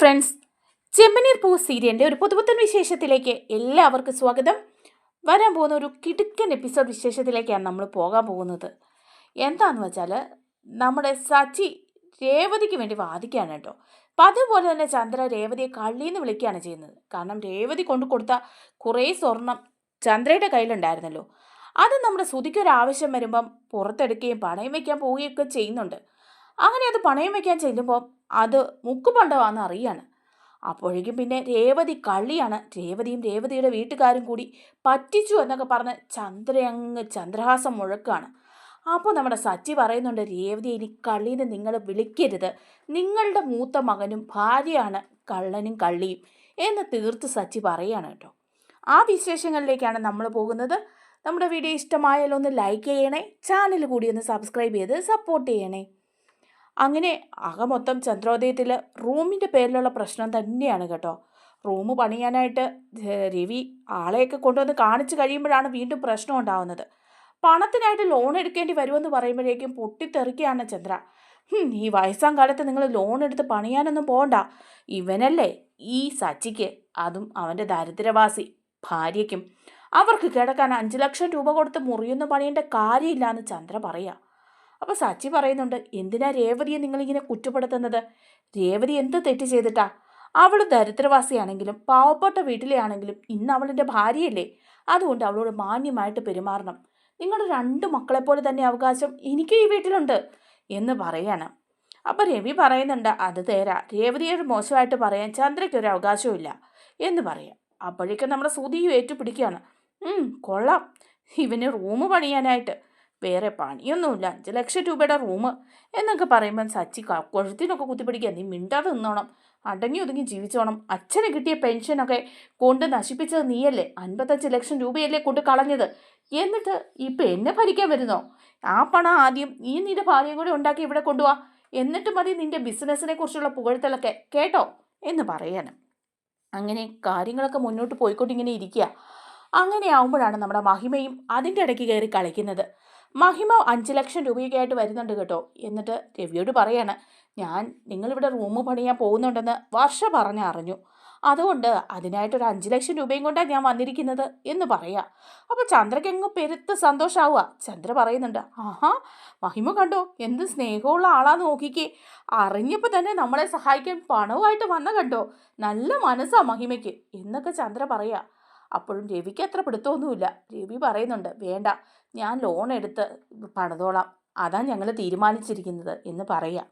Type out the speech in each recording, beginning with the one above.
Friends ചെമ്മനീർ പൂ സീരിയലിന്റെ ഒരു പുതുപുത്തൻ വിശേഷത്തിലേക്ക് എല്ലാവർക്കും സ്വാഗതം. വരാൻ പോകുന്ന ഒരു കിടുക്കൻ എപ്പിസോഡ് വിശേഷത്തിലേക്കാണ് നമ്മൾ പോകാൻ പോകുന്നത്. എന്താണെന്ന് വെച്ചാൽ നമ്മുടെ സച്ചി രേവതിക്ക് വേണ്ടി വാദിക്കുകയാണ് കേട്ടോ. അപ്പം അതുപോലെ തന്നെ ചന്ദ്ര രേവതിയെ കള്ളിയെന്ന് വിളിക്കുകയാണ് ചെയ്യുന്നത്. കാരണം രേവതി കൊണ്ടു കൊടുത്ത കുറേ സ്വർണം ചന്ദ്രയുടെ കയ്യിലുണ്ടായിരുന്നല്ലോ. അത് നമ്മുടെ ശ്രുതിക്ക് ഒരു ആവശ്യം വരുമ്പം പുറത്തെടുക്കുകയും പണയം വയ്ക്കാൻ പോവുകയൊക്കെ ചെയ്യുന്നുണ്ട്. അങ്ങനെ അത് പണയം വയ്ക്കാൻ ചെല്ലുമ്പോൾ അത് മുക്കുപണ്ടമാണെന്ന് അറിയാണ്. അപ്പോഴേക്കും പിന്നെ രേവതി കള്ളിയാണ്. രേവതിയും രേവതിയുടെ വീട്ടുകാരും കൂടി പറ്റിച്ചു എന്നൊക്കെ പറഞ്ഞ് ചന്ദ്രയങ്ങ് ചന്ദ്രഹാസം മുഴക്കാണ്. അപ്പോൾ നമ്മുടെ സച്ചി പറയുന്നുണ്ട് രേവതി ഇനി കള്ളീനെ നിങ്ങൾ വിളിക്കരുത്. നിങ്ങളുടെ മൂത്ത മകനും ഭാര്യയാണ് കള്ളനും കള്ളിയും എന്ന് തീർത്ത് സച്ചി പറയാണ് കേട്ടോ. ആ വിശേഷങ്ങളിലേക്കാണ് നമ്മൾ പോകുന്നത്. നമ്മുടെ വീഡിയോ ഇഷ്ടമായാലൊന്ന് ലൈക്ക് ചെയ്യണേ ചാനൽ കൂടി ഒന്ന് സബ്സ്ക്രൈബ് ചെയ്ത് സപ്പോർട്ട് ചെയ്യണേ. അങ്ങനെ അക മൊത്തം ചന്ദ്രോദയത്തിൽ റൂമിന്റെ പേരിലുള്ള പ്രശ്നം തന്നെയാണ് കേട്ടോ. റൂം പണിയാനായിട്ട് രവി ആളെയൊക്കെ കൊണ്ടുവന്ന് കാണിച്ചു കഴിയുമ്പോഴാണ് വീണ്ടും പ്രശ്നം ഉണ്ടാവുന്നത്. പണത്തിനായിട്ട് ലോൺ എടുക്കേണ്ടി വരുമെന്ന് പറയുമ്പോഴേക്കും പൊട്ടിത്തെറിക്കുകയാണ് ചന്ദ്ര. ഈ വയസ്സാം കാലത്ത് നിങ്ങൾ ലോൺ എടുത്ത് പണിയാനൊന്നും പോകണ്ട ഇവനല്ലേ ഈ സച്ചിക്ക് അതും അവന്റെ ദാരിദ്ര്യവാസി ഭാര്യയ്ക്കും. അവർക്ക് കിടക്കാൻ അഞ്ച് ലക്ഷം രൂപ കൊടുത്ത് മുറിയൊന്നും പണിയേണ്ട കാര്യമില്ല എന്ന് ചന്ദ്ര പറയാ. അപ്പോൾ സച്ചി പറയുന്നുണ്ട് എന്തിനാ രേവതിയെ നിങ്ങളിങ്ങനെ കുറ്റപ്പെടുത്തുന്നത്? രേവതി എന്ത് തെറ്റ് ചെയ്തിട്ടാ? അവൾ ദരിദ്രവാസിയാണെങ്കിലും പാവപ്പെട്ട വീട്ടിലെ ആണെങ്കിലും ഇന്ന് അവളിന്റെ ഭാര്യയല്ലേ? അതുകൊണ്ട് അവളോട് മാന്യമായിട്ട് പെരുമാറണം. നിങ്ങളുടെ രണ്ട് മക്കളെപ്പോലെ തന്നെ അവകാശം എനിക്കും ഈ വീട്ടിലുണ്ട് എന്ന് പറയാണ്. അപ്പോൾ രവി പറയുന്നുണ്ട് അത് തേരാ. രേവതിയോട് മോശമായിട്ട് പറയാൻ ചന്ദ്രയ്ക്ക് ഒരു അവകാശവും ഇല്ല എന്ന് പറയാം. അപ്പോഴേക്കും നമ്മുടെ സുതിയും ഏറ്റുപിടിക്കുകയാണ് "ഉം, കൊള്ളാം. ഇവന് റൂം പണിയാനായിട്ട്. വേറെ പണിയൊന്നുമില്ല. അഞ്ച് ലക്ഷം രൂപയുടെ റൂം എന്നൊക്കെ പറയുമ്പം സച്ചി കൊഴുത്തിനൊക്കെ കുത്തിപ്പിടിക്കുക. നീ മിണ്ടാതെ നിന്നോണം. അടങ്ങി ഒതുങ്ങി ജീവിച്ചോണം. അച്ഛന് കിട്ടിയ പെൻഷനൊക്കെ കൊണ്ട് നശിപ്പിച്ചത് നീയല്ലേ? അൻപത്തഞ്ച് ലക്ഷം രൂപയല്ലേ കൊണ്ട് കളഞ്ഞത്. എന്നിട്ട് ഇപ്പം എന്നെ ഭരിക്കാൻ വരുന്നോ? ആ പണം ആദ്യം നീ നിന്റെ ഭാര്യയും കൂടെ ഉണ്ടാക്കി ഇവിടെ കൊണ്ടുപോവാ എന്നിട്ട് മതി നിന്റെ ബിസിനസ്സിനെ കുറിച്ചുള്ള പുകഴ്ത്തലൊക്കെ. കേട്ടോ? എന്ന് പറയാനും. അങ്ങനെ കാര്യങ്ങളൊക്കെ മുന്നോട്ട് പോയിക്കൊണ്ടിങ്ങനെ ഇരിക്കുക. അങ്ങനെ ആവുമ്പോഴാണ് നമ്മുടെ മഹിമയും അതിന്റെ ഇടയ്ക്ക് കയറി കളിക്കുന്നത്. മഹിമ അഞ്ച് ലക്ഷം രൂപയൊക്കെ ആയിട്ട് വരുന്നുണ്ട് കേട്ടോ. എന്നിട്ട് രവിയോട് പറയാണ് ഞാൻ നിങ്ങളിവിടെ റൂം പണിയാൻ പോകുന്നുണ്ടെന്ന് വർഷ പറഞ്ഞ് അറിഞ്ഞു. അതുകൊണ്ട് അതിനായിട്ടൊരു അഞ്ച് ലക്ഷം രൂപയും കൊണ്ടാണ് ഞാൻ വന്നിരിക്കുന്നത് എന്ന് പറയാ. അപ്പോൾ ചന്ദ്രക്കെങ്ങ് പെരുത്ത് സന്തോഷാവുക. ചന്ദ്ര പറയുന്നുണ്ട് ആഹാ മഹിമ കണ്ടോ? എന്ത് സ്നേഹമുള്ള ആളാന്ന് നോക്കിക്കേ. അറിഞ്ഞപ്പോൾ തന്നെ നമ്മളെ സഹായിക്കാൻ പണവുമായിട്ട് വന്ന കണ്ടോ? നല്ല മനസ്സാ മഹിമയ്ക്ക് എന്നൊക്കെ ചന്ദ്ര പറയാ. അപ്പോഴും രവിക്ക് അത്ര പിടുത്തമൊന്നുമില്ല. രവി പറയുന്നുണ്ട് വേണ്ട ഞാൻ ലോൺ എടുത്ത് പണിതോളാം. അതാണ് ഞങ്ങൾ തീരുമാനിച്ചിരിക്കുന്നത് എന്ന് പറയുക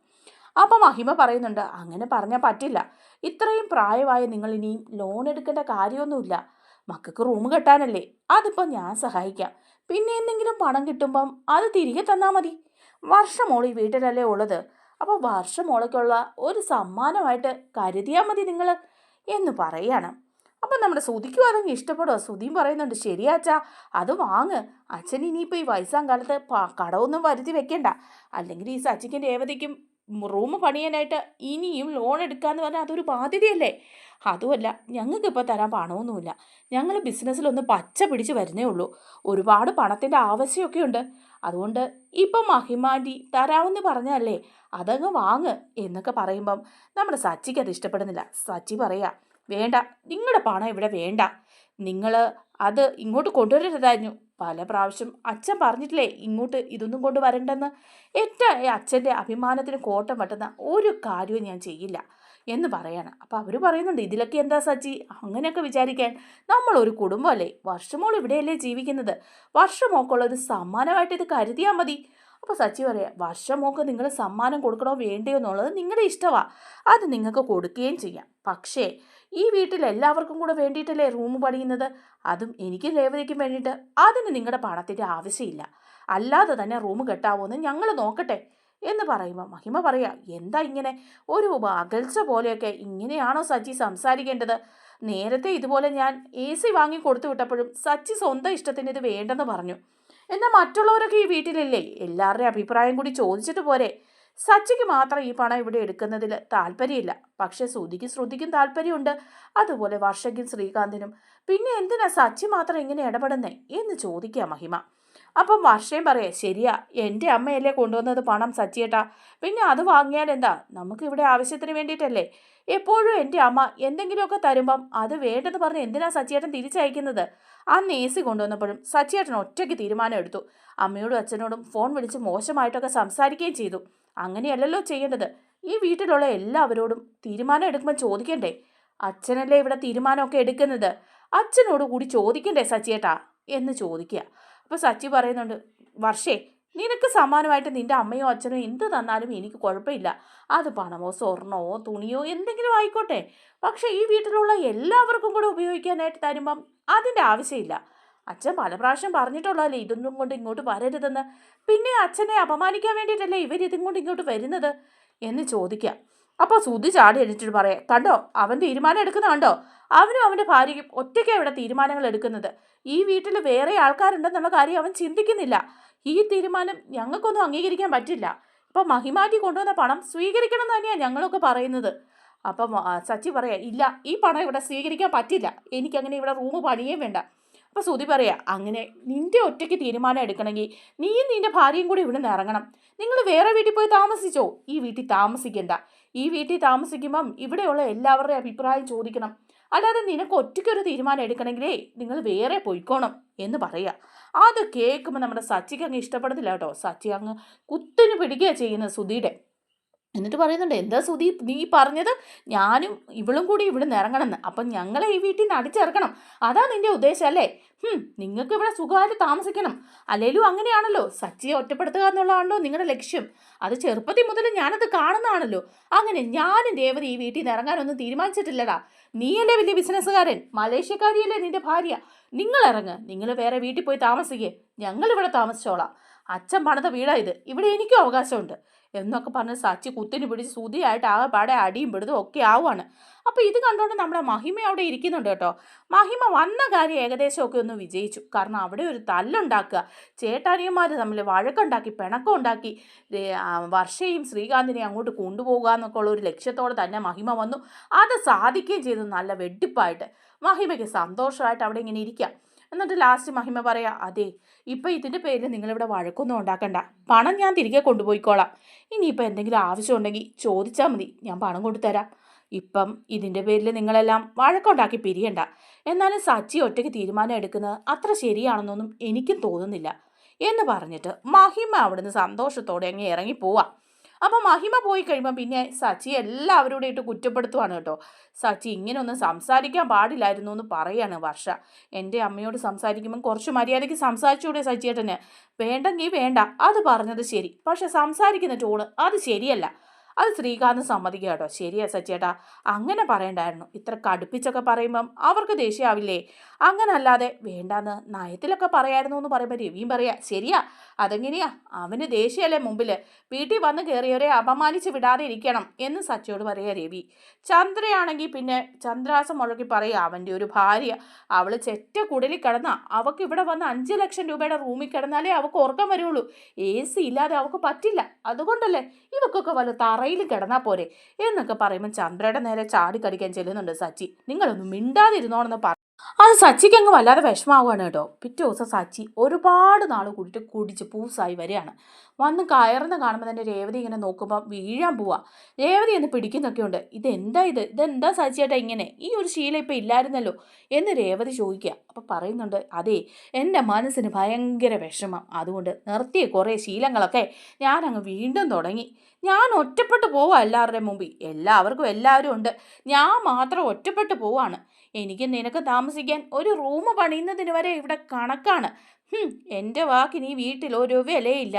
അപ്പം മഹിമ പറയുന്നുണ്ട് അങ്ങനെ പറഞ്ഞാൽ പറ്റില്ല. ഇത്രയും പ്രായമായ നിങ്ങൾ ഇനിയും ലോൺ എടുക്കേണ്ട കാര്യമൊന്നുമില്ല. മക്കൾക്ക് റൂം കെട്ടാനല്ലേ. അതിപ്പോൾ ഞാൻ സഹായിക്കാം. പിന്നെ എന്തെങ്കിലും പണം കിട്ടുമ്പം അത് തിരികെ തന്നാൽ മതി. വർഷമോൾ ഈ വീട്ടിലല്ലേ ഉള്ളത്. അപ്പോൾ വർഷമോളയ്ക്കുള്ള ഒരു സമ്മാനമായിട്ട് കരുതിയാൽ മതി നിങ്ങൾ എന്ന് പറയാണ്. അപ്പം നമ്മുടെ സുതിക്കും അതങ്ങ് ഇഷ്ടപ്പെടുക സുതിയും പറയുന്നുണ്ട് ശരിയാ അച്ഛാ അത് വാങ്ങ്. അച്ഛൻ ഇനിയിപ്പോൾ ഈ വയസ്സാം കാലത്ത് കടമൊന്നും വരുത്തി വെക്കണ്ട. അല്ലെങ്കിൽ ഈ സച്ചിക്കും രേവതിക്കും റൂം പണിയാനായിട്ട് ഇനിയും ലോൺ എടുക്കാന്ന് പറഞ്ഞാൽ അതൊരു ബാധ്യതയല്ലേ? അതുമല്ല ഞങ്ങൾക്കിപ്പോൾ തരാൻ പണമൊന്നുമില്ല. ഞങ്ങൾ ബിസിനസ്സിലൊന്ന് പച്ച പിടിച്ച് വരുന്നേ ഉള്ളൂ. ഒരുപാട് പണത്തിന്റെ ആവശ്യമൊക്കെ ഉണ്ട്. അതുകൊണ്ട് ഇപ്പം മഹിമാന്റി തരാമെന്ന് പറഞ്ഞല്ലേ അതങ്ങ് വാങ്ങ് എന്നൊക്കെ പറയുമ്പം നമ്മുടെ സച്ചിക്ക് അത് ഇഷ്ടപ്പെടുന്നില്ല. സച്ചി പറയാ വേണ്ട. നിങ്ങളുടെ പണം ഇവിടെ വേണ്ട. നിങ്ങൾ അത് ഇങ്ങോട്ട് കൊണ്ടുവരരുതായിരുന്നു. പല പ്രാവശ്യം അച്ഛൻ പറഞ്ഞിട്ടില്ലേ ഇങ്ങോട്ട് ഇതൊന്നും കൊണ്ടുവരണ്ടെന്ന്. എന്റെ അച്ഛന്റെ അഭിമാനത്തിന് കോട്ടം വട്ടുന്ന ഒരു കാര്യവും ഞാൻ ചെയ്യില്ല എന്ന് പറയാണ്. അപ്പോൾ അവർ പറയുന്നുണ്ട് ഇതിലൊക്കെ എന്താ സച്ചി? അങ്ങനെയൊക്കെ വിചാരിക്കാൻ. നമ്മളൊരു കുടുംബമല്ലേ? വർഷമോൾ ഇവിടെയല്ലേ ജീവിക്കുന്നത്? വർഷമോക്കുള്ള ഒരു സമ്മാനമായിട്ട് ഇത് കരുതിയാൽ മതി. അപ്പോൾ സച്ചി പറയാം വർഷമോക്ക് നിങ്ങൾ സമ്മാനം കൊടുക്കണോ വേണ്ടയോ എന്നുള്ളത് നിങ്ങളുടെ ഇഷ്ടമാണ് അത് നിങ്ങൾക്ക് കൊടുക്കുകയും ചെയ്യാം. പക്ഷേ ഈ വീട്ടിൽ എല്ലാവർക്കും കൂടെ വേണ്ടിയിട്ടല്ലേ റൂം പണിയുന്നത്? അതും എനിക്ക് രേവതിക്കും വേണ്ടിയിട്ട്. അതിന് നിങ്ങളുടെ പണത്തിന്റെ ആവശ്യമില്ല. അല്ലാതെ തന്നെ റൂം കെട്ടാവോന്ന് ഞങ്ങൾ നോക്കട്ടെ. എന്ന് പറയുമ്പോൾ മഹിമ പറയാ എന്താ ഇങ്ങനെ? ഒരു അകൽച്ച പോലെയൊക്കെ ഇങ്ങനെയാണോ സച്ചി സംസാരിക്കേണ്ടത്? നേരത്തെ ഇതുപോലെ ഞാൻ എ സി വാങ്ങി കൊടുത്തു വിട്ടപ്പോഴും സച്ചി സ്വന്തം ഇഷ്ടത്തിന് ഇത് വേണ്ടെന്ന് പറഞ്ഞു. എന്നാൽ മറ്റുള്ളവരൊക്കെ ഈ വീട്ടിലല്ലേ? എല്ലാവരുടെയും അഭിപ്രായം കൂടി ചോദിച്ചിട്ട് പോരെ. സച്ചിക്ക് മാത്രം ഈ പണം ഇവിടെ എടുക്കുന്നതിൽ താല്പര്യമില്ല. പക്ഷെ ശ്രുതിക്ക് ശ്രുതിക്കും താല്പര്യമുണ്ട്. അതുപോലെ വർഷയ്ക്കും ശ്രീകാന്തിനും. പിന്നെ എന്തിനാ സച്ചി മാത്രം ഇങ്ങനെ ഇടപെടുന്നേ? എന്ന് ചോദിക്കുക മഹിമ. അപ്പം വർഷയും പറയാം ശരിയാ എന്റെ അമ്മയല്ലേ കൊണ്ടുവന്നത് പണം സച്ചിയേട്ടാ. പിന്നെ അത് വാങ്ങിയാൽ എന്താ? നമുക്ക് ഇവിടെ ആവശ്യത്തിന് വേണ്ടിയിട്ടല്ലേ? എപ്പോഴും എന്റെ അമ്മ എന്തെങ്കിലുമൊക്കെ തരുമ്പം അത് വേണ്ടെന്ന് പറഞ്ഞ് എന്തിനാ സച്ചിയേട്ടൻ തിരിച്ചയക്കുന്നത്? ആ എ കൊണ്ടുവന്നപ്പോഴും സച്ചിയേട്ടൻ ഒറ്റയ്ക്ക് തീരുമാനം എടുത്തു. അമ്മയോടും അച്ഛനോടും ഫോൺ വിളിച്ച് മോശമായിട്ടൊക്കെ സംസാരിക്കുകയും ചെയ്തു. അങ്ങനെയല്ലല്ലോ ചെയ്യേണ്ടത്. ഈ വീട്ടിലുള്ള എല്ലാവരോടും തീരുമാനം എടുക്കുമ്പോൾ ചോദിക്കണ്ടേ? അച്ഛനല്ലേ ഇവിടെ തീരുമാനമൊക്കെ എടുക്കുന്നത്? അച്ഛനോട് കൂടി ചോദിക്കണ്ടേ സച്ചിയേട്ടാ? എന്ന് ചോദിക്കുക. അപ്പോൾ സച്ചി പറയുന്നുണ്ട് വർഷേ നിനക്ക് സമാനമായിട്ട് നിന്റെ അമ്മയോ അച്ഛനോ എന്ത് തന്നാലും എനിക്ക് കുഴപ്പമില്ല. അത് പണമോ സ്വർണമോ തുണിയോ എന്തെങ്കിലും ആയിക്കോട്ടെ. പക്ഷേ ഈ വീട്ടിലുള്ള എല്ലാവർക്കും കൂടെ ഉപയോഗിക്കാനായിട്ട് തരുമ്പം അതിന്റെ ആവശ്യമില്ല. അച്ഛൻ പല പ്രാവശ്യം പറഞ്ഞിട്ടുള്ളതല്ലേ ഇതൊന്നും കൊണ്ട് ഇങ്ങോട്ട് വരരുതെന്ന്. പിന്നെ അച്ഛനെ അപമാനിക്കാൻ വേണ്ടിയിട്ടല്ലേ ഇവർ ഇതും കൊണ്ട് ഇങ്ങോട്ട് വരുന്നത്? എന്ന് ചോദിക്കാം. അപ്പോൾ സുധി ചാടി എഴുന്നിട്ട് പറയാം കണ്ടോ അവൻ തീരുമാനം എടുക്കുന്ന കണ്ടോ അവനും അവന്റെ ഭാര്യയ്ക്കും ഒറ്റയ്ക്കാണ് ഇവിടെ തീരുമാനങ്ങൾ എടുക്കുന്നത്. ഈ വീട്ടിൽ വേറെ ആൾക്കാരുണ്ടെന്നുള്ള കാര്യം അവൻ ചിന്തിക്കുന്നില്ല. ഈ തീരുമാനം ഞങ്ങൾക്കൊന്നും അംഗീകരിക്കാൻ പറ്റില്ല. ഇപ്പം മഹിമാറ്റി കൊണ്ടുവന്ന പണം സ്വീകരിക്കണം എന്ന് തന്നെയാണ് ഞങ്ങളൊക്കെ പറയുന്നത്. അപ്പം സച്ചി പറയാ ഇല്ല ഈ പണം ഇവിടെ സ്വീകരിക്കാൻ പറ്റില്ല. എനിക്കങ്ങനെ ഇവിടെ റൂം പണിയേ വേണ്ട. അപ്പം സുതി പറയാ അങ്ങനെ നിന്റെ ഒറ്റയ്ക്ക് തീരുമാനം എടുക്കണമെങ്കിൽ നീയും നിന്റെ ഭാര്യയും കൂടി ഇവിടെ നിന്ന് ഇറങ്ങണം. നിങ്ങൾ വേറെ വീട്ടിൽ പോയി താമസിച്ചോ? ഈ വീട്ടിൽ താമസിക്കണ്ട. ഈ വീട്ടിൽ താമസിക്കുമ്പം ഇവിടെയുള്ള എല്ലാവരുടെയും അഭിപ്രായം ചോദിക്കണം. അല്ലാതെ നിനക്ക് ഒറ്റയ്ക്കൊരു തീരുമാനം എടുക്കണമെങ്കിലേ നിങ്ങൾ വേറെ പോയിക്കോണം എന്ന് പറയുക അത് കേൾക്കുമ്പോൾ നമ്മുടെ സച്ചിക്ക് അങ്ങ് ഇഷ്ടപ്പെടുന്നില്ല കേട്ടോ. സച്ചി അങ്ങ് കുത്തിന് പിടിക്കുക ചെയ്യുന്നത് സുധിയുടെ എന്നിട്ട് പറയുന്നുണ്ട് എന്താ സുധി നീ പറഞ്ഞത്? ഞാനും ഇവളും കൂടി ഇവിടെ നിന്ന് ഇറങ്ങണമെന്ന്. അപ്പം ഞങ്ങളെ ഈ വീട്ടിൽ നിന്ന് അടിച്ചിറക്കണം. അതാ നിന്റെ ഉദ്ദേശം അല്ലേ? നിങ്ങൾക്ക് ഇവിടെ സുഖമായിട്ട് താമസിക്കണം. അല്ലേലും അങ്ങനെയാണല്ലോ സച്ചിയെ ഒറ്റപ്പെടുത്തുക എന്നുള്ളതാണല്ലോ നിങ്ങളുടെ ലക്ഷ്യം. അത് ചെറുപ്പത്തിൽ മുതൽ ഞാനത് കാണുന്നതാണല്ലോ. അങ്ങനെ ഞാനും രേവതി ഈ വീട്ടിൽ നിന്ന് ഇറങ്ങാനൊന്നും തീരുമാനിച്ചിട്ടില്ലടാ. നീയല്ലേ വലിയ ബിസിനസ്സുകാരൻ? മലേഷ്യക്കാരിയല്ലേ നിന്റെ ഭാര്യ? നിങ്ങൾ ഇറങ്ങ്. നിങ്ങൾ വേറെ വീട്ടിൽ പോയി താമസിക്കേ. ഞങ്ങളിവിടെ താമസിച്ചോളാം. അച്ഛൻ പണിത വീടാ ഇത്. ഇവിടെ എനിക്കും അവകാശമുണ്ട്. എന്നൊക്കെ പറഞ്ഞ് സച്ചി കുത്തിന് പിടിച്ച് സുതിയായിട്ട് പാടെ അടിയും പിടുതും ഒക്കെ ആവുകയാണ് അപ്പോൾ ഇത് കണ്ടുകൊണ്ട് നമ്മുടെ മഹിമ അവിടെ ഇരിക്കുന്നുണ്ട് കേട്ടോ. മഹിമ വന്ന കാര്യം ഏകദേശമൊക്കെ ഒന്ന് വിജയിച്ചു. കാരണം അവിടെ ഒരു തല്ലുണ്ടാക്കുക ചേട്ടാനിയന്മാർ തമ്മിൽ വഴക്കുണ്ടാക്കി പിണക്കം ഉണ്ടാക്കി വർഷയും ശ്രീകാന്തിനെ അങ്ങോട്ട് കൊണ്ടുപോകുക എന്നൊക്കെ ഉള്ള ഒരു ലക്ഷ്യത്തോടെ തന്നെ മഹിമ വന്നു. അത് സാധിക്കുകയും ചെയ്തു നല്ല വെടിപ്പായിട്ട്. മഹിമയ്ക്ക് സന്തോഷമായിട്ട് അവിടെ ഇങ്ങനെ ഇരിക്കാം. എന്നിട്ട് ലാസ്റ്റ് മഹിമ പറയാ അതെ ഇപ്പം ഇതിന്റെ പേരിൽ നിങ്ങളിവിടെ വഴക്കൊന്നും ഉണ്ടാക്കണ്ട. പണം ഞാൻ തിരികെ കൊണ്ടുപോയിക്കോളാം. ഇനിയിപ്പോൾ എന്തെങ്കിലും ആവശ്യമുണ്ടെങ്കിൽ ചോദിച്ചാൽ മതി. ഞാൻ പണം കൊണ്ടുതരാം. ഇപ്പം ഇതിന്റെ പേരിൽ നിങ്ങളെല്ലാം വഴക്കുണ്ടാക്കി പിരിയണ്ട. എന്നാലും സച്ചി ഒറ്റയ്ക്ക് തീരുമാനം എടുക്കുന്നത് അത്ര ശരിയാണെന്നൊന്നും എനിക്കും തോന്നുന്നില്ല. എന്ന് പറഞ്ഞിട്ട് മഹിമ അവിടുന്ന് സന്തോഷത്തോടെ അങ്ങ് ഇറങ്ങി പോവാം അപ്പം മഹിമ പോയി കഴിയുമ്പോൾ പിന്നെ സച്ചി എല്ലാവരോടും ഇട്ട് കുറ്റപ്പെടുത്തുവാണ് കേട്ടോ. സച്ചി ഇങ്ങനെയൊന്നും സംസാരിക്കാൻ പാടില്ലായിരുന്നു എന്ന് പറയാണ് വർഷ. എന്റെ അമ്മയോട് സംസാരിക്കുമ്പോൾ കുറച്ച് മര്യാദയ്ക്ക് സംസാരിച്ചൂടെ സച്ചിയേട്ടന്? വേണ്ടെങ്കിൽ വേണ്ട അത് പറഞ്ഞത് ശരി. പക്ഷെ സംസാരിക്കുന്ന ടോണ് അത് ശരിയല്ല. അത് ശ്രീകാന്ത് സമ്മതിക്കുക കേട്ടോ. ശരിയാ സച്ചേട്ടാ അങ്ങനെ പറയണ്ടായിരുന്നു. ഇത്ര കടുപ്പിച്ചൊക്കെ പറയുമ്പം അവർക്ക് ദേഷ്യമാവില്ലേ അങ്ങനെ അല്ലാതെ വേണ്ടാന്ന് നയത്തിലൊക്കെ പറയായിരുന്നു എന്ന് പറയുമ്പോൾ രവിയും പറയാ ശരിയാ അതെങ്ങനെയാ? അവന് ദേഷ്യമല്ലേ മുമ്പിൽ വീട്ടിൽ വന്ന് കയറിയവരെ അപമാനിച്ച് വിടാതെ ഇരിക്കണം എന്ന് സച്ചയോട് പറയാ രവി. ചന്ദ്രയാണെങ്കിൽ പിന്നെ ചന്ദ്രാസം മുഴക്കി പറയുക അവന്റെ ഒരു ഭാര്യ. അവൾ ചെറ്റ കുടലിൽ കിടന്ന. അവൾക്ക് ഇവിടെ വന്ന് അഞ്ച് ലക്ഷം രൂപയുടെ റൂമിൽ കിടന്നാലേ അവൾക്ക് ഉറക്കം വരുള്ളൂ. എ സി ഇല്ലാതെ അവൾക്ക് പറ്റില്ല. അതുകൊണ്ടല്ലേ ഇവക്കൊക്കെ വല്ല തറയിൽ കിടന്നാൽ പോരെ? എന്നൊക്കെ പറയുമ്പോൾ ചന്ദ്രയുടെ നേരെ ചാടി കടിക്കാൻ ചെല്ലുന്നുണ്ട് സച്ചി. നിങ്ങളൊന്നും മിണ്ടാതിരുന്നോണെന്ന് പറ അത് സച്ചിക്ക് അങ്ങ് വല്ലാതെ വിഷമാവുകയാണ് കേട്ടോ. പിറ്റേ ദിവസം സച്ചി ഒരുപാട് നാൾ കൂടിയിട്ട് കുടിച്ച് പൂസായി വരികയാണ്. വന്ന് കയറുന്ന കാണുമ്പോൾ തന്നെ രേവതി ഇങ്ങനെ നോക്കുമ്പോൾ വീഴാൻ പോവാ. രേവതി എന്ന് പിടിക്കുന്നൊക്കെ ഉണ്ട്. ഇതെന്താ ഇത്? ഇതെന്താ സച്ചിയേട്ടാ ഇങ്ങനെ? ഈ ഒരു ശീലം ഇപ്പം ഇല്ലായിരുന്നല്ലോ എന്ന് രേവതി ചോദിക്കുക. അപ്പം പറയുന്നുണ്ട് അതെ എന്റെ മനസ്സിന് ഭയങ്കര വിഷമം. അതുകൊണ്ട് നിർത്തിയ കുറേ ശീലങ്ങളൊക്കെ. ഞാനങ്ങ് വീണ്ടും തുടങ്ങി. ഞാൻ ഒറ്റപ്പെട്ടു പോവാ എല്ലാവരുടെയും മുമ്പിൽ. എല്ലാവർക്കും എല്ലാവരും ഉണ്ട്. ഞാൻ മാത്രം ഒറ്റപ്പെട്ടു പോവാണ്. എനിക്ക് നിനക്ക് താമസിക്കാൻ ഒരു റൂം പണിയുന്നതിന് വരെ ഇവിടെ കണക്കാണ്. എന്റെ വാക്കിന് ഈ വീട്ടിൽ ഒരു വിലയില്ല.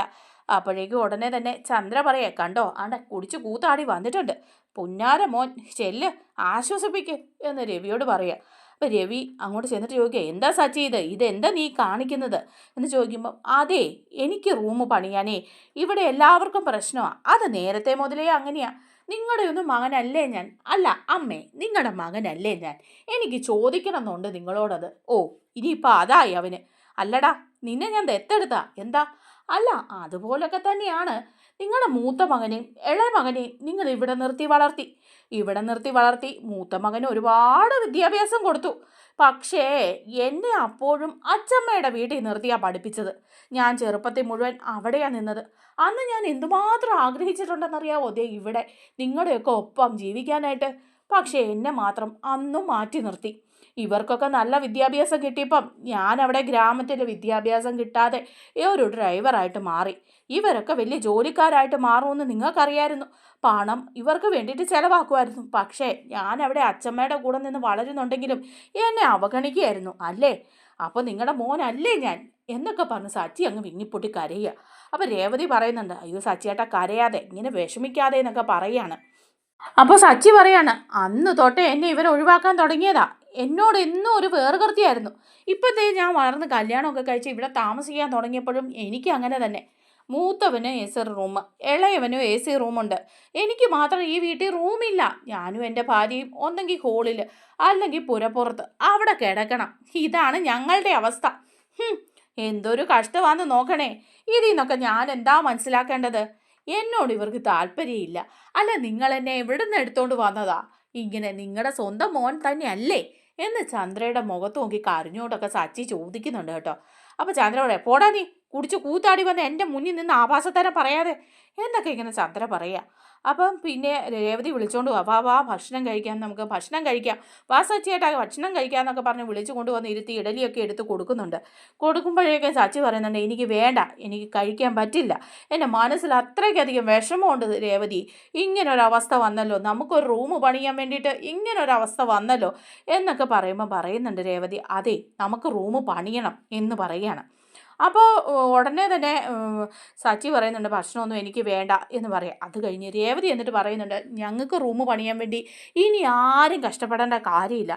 അപ്പോഴേക്കും ഉടനെ തന്നെ ചന്ദ്ര പറയാ കണ്ടോ ആണ്ട കുടിച്ച് കൂത്താടി വന്നിട്ടുണ്ട്. പുന്നാര മോൻ ചെല്ല് ആശ്വസിപ്പിക്ക് എന്ന് രവിയോട് പറയാം. അപ്പം രവി അങ്ങോട്ട് ചെന്നിട്ട് ചോദിക്കുക എന്താ സച്ചി ഇത്? ഇതെന്താ നീ കാണിക്കുന്നത്? എന്ന് ചോദിക്കുമ്പോൾ അതെ എനിക്ക് റൂം പണിയാനേ. ഇവിടെ എല്ലാവർക്കും പ്രശ്നമാണ് അത് നേരത്തെ മുതലേ അങ്ങനെയാ. നിങ്ങളുടെ ഒന്നും മകനല്ലേ ഞാൻ? അല്ല അമ്മേ നിങ്ങളുടെ മകനല്ലേ ഞാൻ? എനിക്ക് ചോദിക്കണമെന്നുണ്ട് നിങ്ങളോടത്. ഓ ഇനിയിപ്പോൾ അതായി അവന്. അല്ലടാ നിന്നെ ഞാൻ ദത്തെടുത്താ. എന്താ? അല്ല അതുപോലൊക്കെ തന്നെയാണ്. നിങ്ങളുടെ മൂത്ത മകനെയും ഇളയ മകനെയും നിങ്ങൾ ഇവിടെ നിർത്തി വളർത്തി. ഇവിടെ നിർത്തി വളർത്തി മൂത്ത മകന് ഒരുപാട് വിദ്യാഭ്യാസം കൊടുത്തു. പക്ഷേ എന്നെ അപ്പോഴും അച്ചമ്മയുടെ വീട്ടിൽ നിർത്തിയാണ് പഠിപ്പിച്ചത്. ഞാൻ ചെറുപ്പത്തിൽ മുഴുവൻ അവിടെയാണ് നിന്നത്. അന്ന് ഞാൻ എന്തുമാത്രം ആഗ്രഹിച്ചിട്ടുണ്ടെന്നറിയാവോ? ദേ ഇവിടെ നിങ്ങളുടെയൊക്കെ ഒപ്പം ജീവിക്കാനായിട്ട് പക്ഷേ എന്നെ മാത്രം അന്നും മാറ്റി നിർത്തി. ഇവർക്കൊക്കെ നല്ല വിദ്യാഭ്യാസം കിട്ടിയപ്പം ഞാൻ അവിടെ ഗ്രാമത്തിൽ വിദ്യാഭ്യാസം കിട്ടാതെ ഒരു ഡ്രൈവറായിട്ട് മാറി. ഇവരൊക്കെ വലിയ ജോലിക്കാരായിട്ട് മാറുമെന്ന് നിങ്ങൾക്കറിയായിരുന്നു. പണം ഇവർക്ക് വേണ്ടിയിട്ട് ചിലവാക്കുമായിരുന്നു. പക്ഷേ ഞാൻ അവിടെ അച്ഛമ്മയുടെ കൂടെ നിന്ന് വളരുന്നുണ്ടെങ്കിലും എന്നെ അവഗണിക്കുകയായിരുന്നു അല്ലേ? അപ്പോൾ നിങ്ങളുടെ മോനല്ലേ ഞാൻ? എന്നൊക്കെ പറഞ്ഞ് സച്ചി അങ്ങ് വിങ്ങിപ്പൊട്ടി കരയുക. അപ്പോൾ രേവതി പറയുന്നുണ്ട് അയ്യോ സച്ചിയേട്ടാ കരയാതെ ഇങ്ങനെ വിഷമിക്കാതെ എന്നൊക്കെ പറയാണ് അപ്പോൾ സച്ചി പറയാണ് അന്ന് തൊട്ട് എന്നെ ഇവർ ഒഴിവാക്കാൻ തുടങ്ങിയതാ. എന്നോട് എന്നും ഒരു വേർകൃത്തിയായിരുന്നു ഇപ്പോഴത്തേ ഞാൻ വളർന്ന് കല്യാണമൊക്കെ കഴിച്ച് ഇവിടെ താമസിക്കാൻ തുടങ്ങിയപ്പോഴും എനിക്ക് അങ്ങനെ തന്നെ. മൂത്തവന് എ സി റൂം ഇളയവനും എ സി റൂമുണ്ട്. എനിക്ക് മാത്രം ഈ വീട്ടിൽ റൂമില്ല. ഞാനും എന്റെ ഭാര്യയും ഒന്നെങ്കിൽ ഹോളിൽ അല്ലെങ്കിൽ പുരപ്പുറത്ത് അവിടെ കിടക്കണം. ഇതാണ് ഞങ്ങളുടെ അവസ്ഥ. എന്തൊരു കഷ്ടമാണെന്ന് നോക്കണേ. ഇതിൽ നിന്നൊക്കെ ഞാൻ എന്താ മനസ്സിലാക്കേണ്ടത്? എന്നോട് ഇവർക്ക് താല്പര്യമില്ല. അല്ല നിങ്ങൾ എന്നെ എവിടെ നിന്ന് എടുത്തോണ്ട് വന്നതാ? ഇങ്ങനെ നിങ്ങളുടെ സ്വന്തം മോൻ തന്നെയല്ലേ? എന്ന് ചന്ദ്രയുടെ മുഖത്ത് നോക്കി കരഞ്ഞോട്ടൊക്കെ സച്ചി ചോദിക്കുന്നുണ്ട് കേട്ടോ. അപ്പോൾ ചന്ദ്ര പറയാം പോടാ നീ കുടിച്ച് കൂത്താടി വന്ന് എന്റെ മുന്നിൽ നിന്ന് ആഭാസത്തരം പറയാതെ എന്നൊക്കെ ഇങ്ങനെ ചന്ദ്ര പറയാ. അപ്പം പിന്നെ രേവതി വിളിച്ചോണ്ട് വാ വാ ഭക്ഷണം കഴിക്കാൻ നമുക്ക് ഭക്ഷണം കഴിക്കാം. വാ സച്ചിയേട്ടാ ഭക്ഷണം കഴിക്കാം എന്നൊക്കെ പറഞ്ഞ് വിളിച്ചു കൊണ്ടുവന്ന് ഇരുത്തി ഇഡലിയൊക്കെ എടുത്ത് കൊടുക്കുന്നുണ്ട്. കൊടുക്കുമ്പോഴേക്കും സച്ചി പറയുന്നുണ്ട് എനിക്ക് വേണ്ട എനിക്ക് കഴിക്കാൻ പറ്റില്ല. എന്റെ മനസ്സിൽ അത്രയ്ക്കധികം വിഷമമുണ്ട് രേവതി. ഇങ്ങനൊരവസ്ഥ വന്നല്ലോ. നമുക്കൊരു റൂം പണിയാൻ വേണ്ടിയിട്ട് ഇങ്ങനൊരവസ്ഥ വന്നല്ലോ. എന്നൊക്കെ പറയുമ്പോൾ പറയുന്നുണ്ട് രേവതി അതെ നമുക്ക് റൂം പണിയണം എന്ന് പറയുകയാണ്. അപ്പോൾ ഉടനെ തന്നെ സച്ചി പറയുന്നുണ്ട് ഭക്ഷണമൊന്നും എനിക്ക് വേണ്ട എന്ന് പറയാം. അത് കഴിഞ്ഞ് രേവതി എന്നിട്ട് പറയുന്നുണ്ട് ഞങ്ങൾക്ക് റൂം പണിയാൻ വേണ്ടി ഇനി ആരും കഷ്ടപ്പെടേണ്ട കാര്യമില്ല.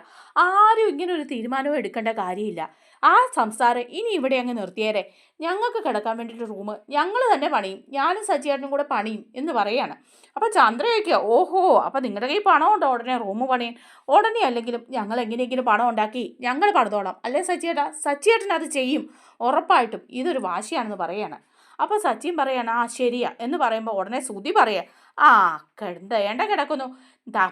ആരും ഇങ്ങനെ ഒരു തീരുമാനവും എടുക്കേണ്ട കാര്യമില്ല. ആ സംസാരം ഇനി ഇവിടെ അങ്ങ് നിർത്തിയേരെ. ഞങ്ങൾക്ക് കിടക്കാൻ വേണ്ടിയിട്ട് റൂം ഞങ്ങൾ തന്നെ പണിയും. ഞാനും സച്ചിയേട്ടനും കൂടെ പണിയും എന്ന് പറയാണ്. അപ്പോൾ ചന്ദ്രയൊക്കെ ഓഹോ അപ്പോൾ നിങ്ങളുടെ കയ്യിൽ പണം ഉണ്ടോ ഉടനെ റൂം പണിയാൻ? ഉടനെ അല്ലെങ്കിലും ഞങ്ങൾ എങ്ങനെയെങ്കിലും പണം ഉണ്ടാക്കി ഞങ്ങൾ പണിതോളാം. അല്ലേ സച്ചിയേട്ടാ സജ്ജിയേട്ടൻ അത് ചെയ്യും. ഉറപ്പായിട്ടും ഇതൊരു വാശിയാണെന്ന് പറയാണ്. അപ്പോൾ സച്ചിൻ പറയാണ് ആ ശരിയാ എന്ന് പറയുമ്പോൾ ഉടനെ ശ്രുതി പറയാ ആ കിടന്തേണ്ട കിടക്കുന്നു?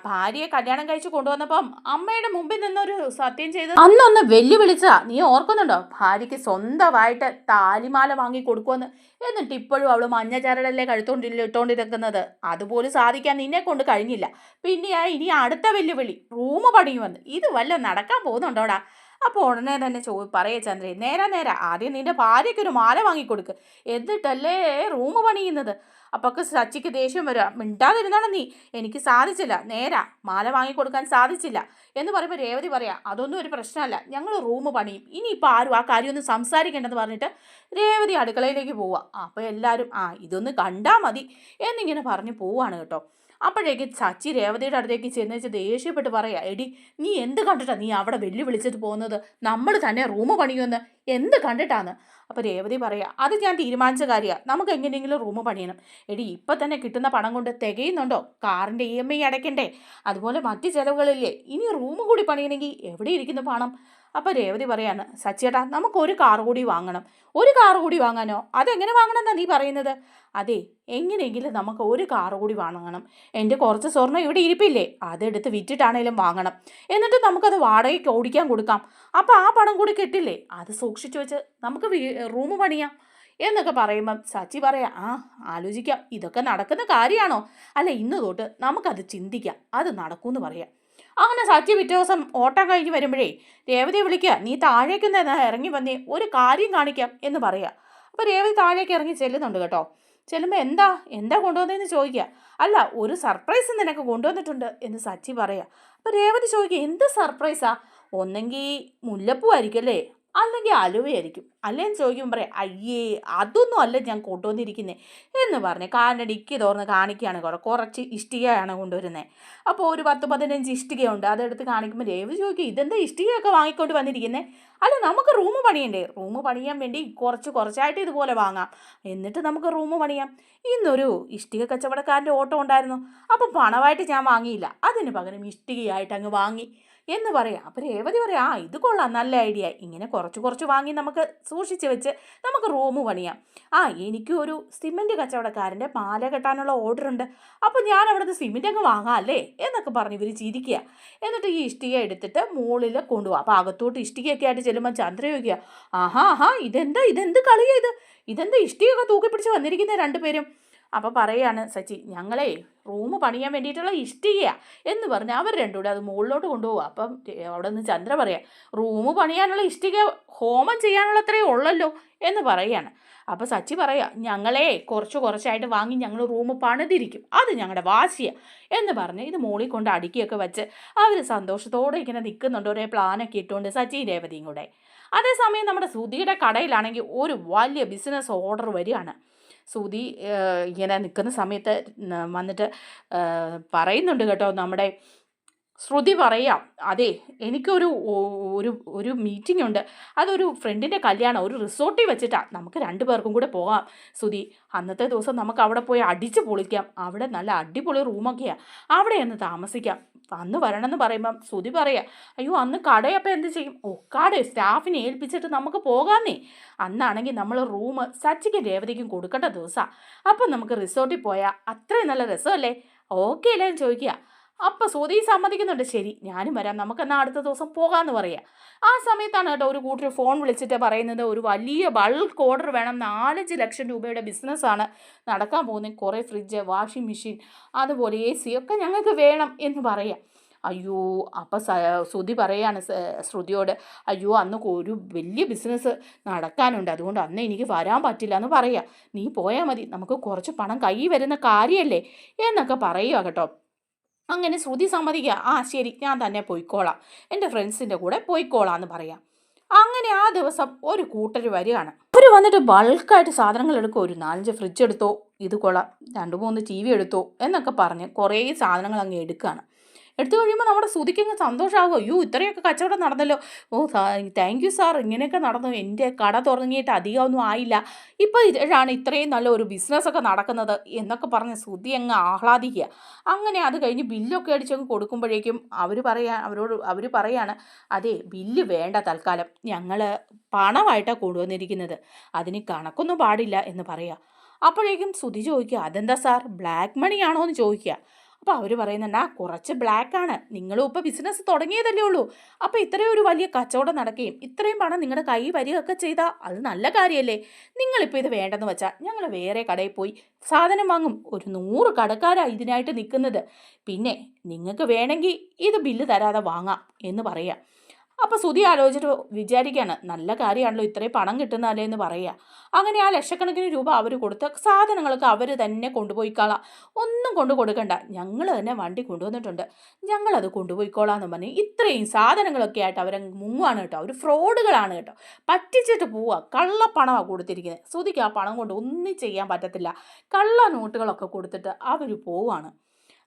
ഭാര്യയെ കല്യാണം കഴിച്ച് കൊണ്ടുവന്നപ്പം അമ്മയുടെ മുമ്പിൽ നിന്നൊരു സത്യം ചെയ്ത് അന്നൊന്ന് വെല്ലുവിളിച്ചാ നീ ഓർക്കുന്നുണ്ടോ? ഭാര്യയ്ക്ക് സ്വന്തമായിട്ട് താലിമാല വാങ്ങി കൊടുക്കുമെന്ന് എന്നിട്ട് ഇപ്പോഴും അവൾ മഞ്ഞ ചരടല്ലേ കഴുത്തോണ്ടില്ല ഇട്ടോണ്ടിരിക്കുന്നത്. അതുപോലും സാധിക്കാൻ നിന്നെ കൊണ്ട് കഴിഞ്ഞില്ല. പിന്നെയാ ഇനി അടുത്ത വെല്ലുവിളി. റൂം പണിയുമെന്ന്. ഇത് വല്ല നടക്കാൻ പോകുന്നുണ്ടോടാ? അപ്പോൾ ഉടനെ തന്നെ ചോ പറയേ ചന്ദ്രൻ നേരെ നേരെ ആദ്യം നിന്റെ ഭാര്യയ്ക്ക് ഒരു മാല വാങ്ങിക്കൊടുക്ക്. എന്നിട്ടല്ലേ റൂം പണിയുന്നത്? അപ്പൊക്കെ സച്ചിക്ക് ദേഷ്യം വരിക മിണ്ടാതിരുന്നാണ് നീ. എനിക്ക് സാധിച്ചില്ല. നേരാ മാല വാങ്ങിക്കൊടുക്കാൻ സാധിച്ചില്ല. എന്ന് പറയുമ്പോൾ രേവതി പറയാ അതൊന്നും ഒരു പ്രശ്നമല്ല. ഞങ്ങൾ റൂം പണിയും. ഇനിയിപ്പോൾ ആരും ആ കാര്യമൊന്നും സംസാരിക്കേണ്ടെന്ന് പറഞ്ഞിട്ട് രേവതി അടുക്കളയിലേക്ക് പോവുക അപ്പോൾ എല്ലാവരും ആ ഇതൊന്ന് കണ്ടാൽ മതി എന്നിങ്ങനെ പറഞ്ഞ് പോവാണ് കേട്ടോ. അപ്പോഴേക്ക് ചച്ചി രേവതിയുടെ അടുത്തേക്ക് ചെന്ന് വെച്ച് ദേഷ്യപ്പെട്ട് പറയാ എടി നീ എന്ത് കണ്ടിട്ടാ നീ അവിടെ വെല്ലു വെല്ലുവിളിച്ചിട്ട് പോകുന്നത്? നമ്മൾ തന്നെ റൂം പണിയുമെന്ന്. എന്ത് കണ്ടിട്ടാന്ന്? അപ്പോൾ രേവതി പറയാ അത് ഞാൻ തീരുമാനിച്ച കാര്യമാണ് നമുക്ക് എങ്ങനെയെങ്കിലും റൂം പണിയണം. എടി ഇപ്പം തന്നെ കിട്ടുന്ന പണം കൊണ്ട് തികയുന്നുണ്ടോ? കാറിന്റെ ഇ എം ഐ അടയ്ക്കണ്ടേ? അതുപോലെ മറ്റ് ചിലവുകളില്ലേ? ഇനി റൂം കൂടി പണിയണമെങ്കിൽ എവിടെ ഇരിക്കുന്ന പണം? അപ്പോൾ രേവതി പറയാണ് സച്ചേട്ടാ നമുക്ക് ഒരു കാർ കൂടി വാങ്ങണം. ഒരു കാർ കൂടി വാങ്ങാനോ? അതെങ്ങനെ വാങ്ങണമെന്നാ നീ പറയുന്നത്? അതെ എങ്ങനെയെങ്കിലും നമുക്ക് ഒരു കാർ കൂടി വാങ്ങണം. എന്റെ കുറച്ച് സ്വർണം ഇവിടെ ഇരിപ്പില്ലേ? അതെടുത്ത് വിറ്റിട്ടാണേലും വാങ്ങണം. എന്നിട്ട് നമുക്കത് വാടകയ്ക്ക് ഓടിക്കാൻ കൊടുക്കാം. അപ്പോൾ ആ പണം കൂടി കിട്ടില്ലേ? അത് സൂക്ഷിച്ചു വെച്ച് നമുക്ക് റൂം പണിയാം. എന്നൊക്കെ പറയുമ്പം സച്ചി പറയാം ആ ആലോചിക്കാം. ഇതൊക്കെ നടക്കുന്ന കാര്യമാണോ? അല്ല ഇന്ന് തൊട്ട് നമുക്കത് ചിന്തിക്കാം. അത് നടക്കുമെന്ന് പറയാം. അങ്ങനെ സച്ചി പിറ്റേ ദിവസം ഓട്ടം കഴിഞ്ഞ് വരുമ്പോഴേ രേവതിയെ വിളിക്കുക നീ താഴേക്ക് നിന്ന് ഇറങ്ങി വന്നേ ഒരു കാര്യം കാണിക്കാം എന്ന് പറയുക. അപ്പോൾ രേവതി താഴേക്ക് ഇറങ്ങി ചെല്ലുന്നുണ്ട് കേട്ടോ. ചെല്ലുമ്പോൾ എന്താ എന്താ കൊണ്ടുവന്നതെന്ന് ചോദിക്കുക? അല്ല ഒരു സർപ്രൈസ് നിനക്ക് കൊണ്ടുവന്നിട്ടുണ്ട് എന്ന് സച്ചി പറയുക. അപ്പോൾ രേവതി ചോദിക്കുക എന്ത് സർപ്രൈസാ? ഒന്നെങ്കിൽ മുല്ലപ്പൂ ആയിരിക്കും അല്ലേ? അല്ലെങ്കിൽ അലുവയായിരിക്കും. അല്ലേന്ന് ചോദിക്കുമ്പോൾ പറയാം അയ്യേ അതൊന്നും അല്ല ഞാൻ കൊണ്ടുവന്നിരിക്കുന്നത് എന്ന് പറഞ്ഞ് കാലിന്റെ ഡിക്കി തുറന്ന് കാണിക്കുകയാണ് കുറേ കുറച്ച് ഇഷ്ടികയാണ് കൊണ്ടുവരുന്നത് അപ്പോൾ ഒരു പത്ത് പതിനഞ്ച് ഇഷ്ടികയുണ്ട്. അതെടുത്ത് കാണിക്കുമ്പോൾ രേവ് ചോദിക്കും ഇതെന്താ ഇഷ്ടികയൊക്കെ വാങ്ങിക്കൊണ്ട് വന്നിരിക്കുന്നത് അല്ല നമുക്ക് റൂം പണിയണ്ടേ? റൂം പണിയാൻ വേണ്ടി കുറച്ച് കുറച്ചായിട്ട് ഇതുപോലെ വാങ്ങാം. എന്നിട്ട് നമുക്ക് റൂം പണിയാം. ഇന്നൊരു ഇഷ്ടിക കച്ചവടക്കാരന്റെ ഓട്ടം ഉണ്ടായിരുന്നു. അപ്പോൾ പണമായിട്ട് ഞാൻ വാങ്ങിയില്ല. അതിന് പകരം ഇഷ്ടികയായിട്ട് അങ്ങ് വാങ്ങി. എന്ന് പറയാം. അപ്പം രേവതി പറയാം ആ ഇത് കൊള്ളാം നല്ല ഐഡിയ. ഇങ്ങനെ കുറേ കുറച്ച് കുറച്ച് വാങ്ങി നമുക്ക് സൂക്ഷിച്ച് വെച്ച് നമുക്ക് റൂം പണിയാം. ആ എനിക്കും ഒരു സിമെന്റ് കച്ചവടക്കാരന്റെ പാല കെട്ടാനുള്ള ഓർഡർ ഉണ്ട്. അപ്പോൾ ഞാൻ അവിടുന്ന് സിമന്റ് അങ്ങ് വാങ്ങാം അല്ലേ? എന്നൊക്കെ പറഞ്ഞ് ഇവർ ചിരിക്കുക. എന്നിട്ട് ഈ ഇഷ്ടിക എടുത്തിട്ട് മുകളിൽ കൊണ്ടുപോകും. അപ്പോൾ അകത്തോട്ട് ഇഷ്ടികയൊക്കെ ആയിട്ട് ചെല്ലുമ്പോൾ ചന്ദ്ര ചോദിക്കുക ആഹാ ആഹാ ഇതെന്താ ഇതെന്ത് കളിയാ ഇത്? ഇതെന്താ ഇഷ്ടികയൊക്കെ തൂക്കി പിടിച്ച് വന്നിരിക്കുന്ന രണ്ടുപേരും? അപ്പോൾ പറയാണ് സച്ചി ഞങ്ങളെ റൂം പണിയാൻ വേണ്ടിയിട്ടുള്ള ഇഷ്ടികയാ. എന്ന് പറഞ്ഞ് അവർ രണ്ടുകൂടെ അത് മുകളിലോട്ട് കൊണ്ടുപോകുക അപ്പം അവിടെ നിന്ന് ചന്ദ്ര പറയാം റൂം പണിയാനുള്ള ഇഷ്ടിക ഹോമം ചെയ്യാനുള്ള അത്രയേ ഉള്ളല്ലോ. എന്ന് പറയാണ്. അപ്പോൾ സച്ചി പറയാ ഞങ്ങളെ കുറച്ച് കുറച്ചായിട്ട് വാങ്ങി ഞങ്ങൾ റൂം പണിതിരിക്കും. അത് ഞങ്ങളുടെ വാശിയാണ് എന്ന് പറഞ്ഞ് ഇത് മുകളിൽ കൊണ്ട് അടുക്കിയൊക്കെ വെച്ച് അവർ സന്തോഷത്തോടെ ഇങ്ങനെ നിൽക്കുന്നുണ്ട് ഒരേ പ്ലാനൊക്കെ ഇട്ടുകൊണ്ട് സച്ചി രേവതിയും കൂടെ. അതേസമയം നമ്മുടെ സുധിയുടെ കടയിലാണെങ്കിൽ ഒരു വലിയ ബിസിനസ് ഓർഡർ വരികയാണ്. ഏഹ്, ഇങ്ങനെ നിൽക്കുന്ന സമയത്ത് വന്നിട്ട് പറയുന്നുണ്ട് കേട്ടോ നമ്മുടെ ശ്രുതി പറയാം അതെ എനിക്കൊരു ഒരു ഒരു മീറ്റിംഗ് ഉണ്ട്. അതൊരു ഫ്രണ്ടിന്റെ കല്യാണം ഒരു റിസോർട്ടിൽ വെച്ചിട്ടാണ് നമുക്ക് രണ്ടു പേർക്കും കൂടെ പോകാം. ശ്രുതി അന്നത്തെ ദിവസം നമുക്ക് അവിടെ പോയി അടിച്ച് പൊളിക്കാം. അവിടെ നല്ല അടിപൊളി റൂമൊക്കെയാണ് അവിടെ ഒന്ന് താമസിക്കാം. അന്ന് വരണമെന്ന് പറയുമ്പം ശ്രുതി പറയാം അയ്യോ അന്ന് കടയപ്പം എന്ത് ചെയ്യും? ഓ കട സ്റ്റാഫിനെ ഏൽപ്പിച്ചിട്ട് നമുക്ക് പോകാന്നേ. അന്നാണെങ്കിൽ നമ്മൾ റൂം സച്ചിക്കും രേവതിക്കും കൊടുക്കേണ്ട ദിവസമാണ് അപ്പം നമുക്ക് റിസോർട്ടിൽ പോയാൽ അത്രയും നല്ല രസമല്ലേ? ഓക്കെ അല്ലേ ചോദിക്കുക. അപ്പം സുധി സമ്മതിക്കുന്നുണ്ട്. ശരി ഞാനും വരാം. നമുക്കെന്നാൽ അടുത്ത ദിവസം പോകാമെന്ന് പറയാം. ആ സമയത്താണ് കേട്ടോ ഒരു കൂട്ടർ ഫോൺ വിളിച്ചിട്ട് പറയുന്നത്. ഒരു വലിയ ബൾക്ക് ഓർഡർ വേണം. നാലഞ്ച് ലക്ഷം രൂപയുടെ ബിസിനസ്സാണ് നടക്കാൻ പോകുന്നത്. കുറേ ഫ്രിഡ്ജ് വാഷിംഗ് മെഷീൻ അതുപോലെ എ സി ഒക്കെ ഞങ്ങൾക്ക് വേണം എന്ന് പറയാം. അയ്യോ അപ്പം ശ്രുതി പറയാണ് ശ്രുതിയോട്. അയ്യോ അന്ന് ഒരു വലിയ ബിസിനസ് നടക്കാനുണ്ട്. അതുകൊണ്ട് അന്ന് എനിക്ക് വരാൻ പറ്റില്ല എന്ന് പറയാം. നീ പോയാൽ മതി. നമുക്ക് കുറച്ച് പണം കൈ വരുന്ന കാര്യമല്ലേ എന്നൊക്കെ പറയുക കേട്ടോ. അങ്ങനെ ശ്രുതി സമ്മതിക്കുക. ആ ശരി ഞാൻ തന്നെ പോയിക്കോളാം. എന്റെ ഫ്രണ്ട്സിന്റെ കൂടെ പോയിക്കോളാം എന്ന് പറയാം. അങ്ങനെ ആ ദിവസം ഒരു കൂട്ടർ വരികയാണ്. അവർ വന്നിട്ട് ബൾക്കായിട്ട് സാധനങ്ങൾ എടുക്കും. ഒരു നാലഞ്ച് ഫ്രിഡ്ജ് എടുത്തോ ഇത് കൊള്ളാം രണ്ട് മൂന്ന് ടി വി എടുത്തോ എന്നൊക്കെ പറഞ്ഞ് കുറേ സാധനങ്ങൾ അങ്ങ് എടുക്കുകയാണ്. എടുത്തു കഴിയുമ്പോൾ നമ്മുടെ ശ്രുതിക്കങ്ങ് സന്തോഷമാകും അയ്യോ ഇത്രയൊക്കെ കച്ചവടം നടന്നല്ലോ. ഓ താങ്ക് യു സാർ ഇങ്ങനെയൊക്കെ നടന്നു. എന്റെ കട തുടങ്ങിയിട്ട് അധികമൊന്നും ആയില്ല. ഇപ്പോൾ ഇതാണ് ഇത്രയും നല്ല ഒരു ബിസിനസ്സൊക്കെ നടക്കുന്നത് എന്നൊക്കെ പറഞ്ഞ് ശ്രുതി അങ്ങ് ആഹ്ലാദിക്കുക. അങ്ങനെ അത് കഴിഞ്ഞ് ബില്ലൊക്കെ അടിച്ചങ്ങ് കൊടുക്കുമ്പോഴേക്കും അവർ പറയാ അവരോട് അവർ പറയാണ് അതെ ബില്ല് വേണ്ട തൽക്കാലം. ഞങ്ങൾ പണമായിട്ടാണ് കൊണ്ടുവന്നിരിക്കുന്നത്. അതിന് കണക്കൊന്നും പാടില്ല എന്ന് പറയുക അപ്പോഴേക്കും ശ്രുതി ചോദിക്കുക അതെന്താ സാർ? ബ്ലാക്ക് മണിയാണോ എന്ന് ചോദിക്കുക. അപ്പോൾ അവർ പറയുന്നുണ്ട് ആ കുറച്ച് ബ്ലാക്ക് ആണ്. നിങ്ങളും ഇപ്പോൾ ബിസിനസ് തുടങ്ങിയതല്ലേ ഉള്ളൂ. അപ്പോൾ ഇത്രയും ഒരു വലിയ കച്ചവടം നടക്കുകയും ഇത്രയും പണം നിങ്ങളുടെ കൈ വരികയൊക്കെ ചെയ്താൽ അത് നല്ല കാര്യമല്ലേ നിങ്ങളിപ്പോൾ ഇത് വേണ്ടെന്ന് വെച്ചാൽ ഞങ്ങൾ വേറെ കടയിൽ പോയി സാധനം വാങ്ങും. ഒരു നൂറ് കടക്കാരാണ് ഇതിനായിട്ട് നിൽക്കുന്നത് പിന്നെ നിങ്ങൾക്ക് വേണമെങ്കിൽ ഇത് ബില്ല് തരാതെ വാങ്ങാം എന്ന് പറയാം. അപ്പോൾ സുധി ആലോചിച്ചിട്ട് വിചാരിക്കുകയാണ് നല്ല കാര്യമാണല്ലോ ഇത്രയും പണം കിട്ടുന്നതല്ലേ എന്ന് പറയുക. അങ്ങനെ ആ ലക്ഷക്കണക്കിന് രൂപ അവർ കൊടുത്ത സാധനങ്ങളൊക്കെ അവർ തന്നെ കൊണ്ടുപോയിക്കോളാം. ഒന്നും കൊണ്ടു കൊടുക്കണ്ട. ഞങ്ങൾ തന്നെ വണ്ടി കൊണ്ടുവന്നിട്ടുണ്ട്. ഞങ്ങളത് കൊണ്ടുപോയിക്കോളാം എന്ന് പറഞ്ഞ് ഇത്രയും സാധനങ്ങളൊക്കെ ആയിട്ട് അവർ മുങ്ങുവാണ് കേട്ടോ. അവർ ഫ്രോഡുകളാണ് കേട്ടോ. പറ്റിച്ചിട്ട് പോവുക കള്ളപ്പണമാണ് കൊടുത്തിരിക്കുന്നത്. സുധിക്ക് ആ പണം കൊണ്ട് ഒന്നും ചെയ്യാൻ പറ്റത്തില്ല. കള്ള നോട്ടുകളൊക്കെ കൊടുത്തിട്ട് അവർ പോവാണ്.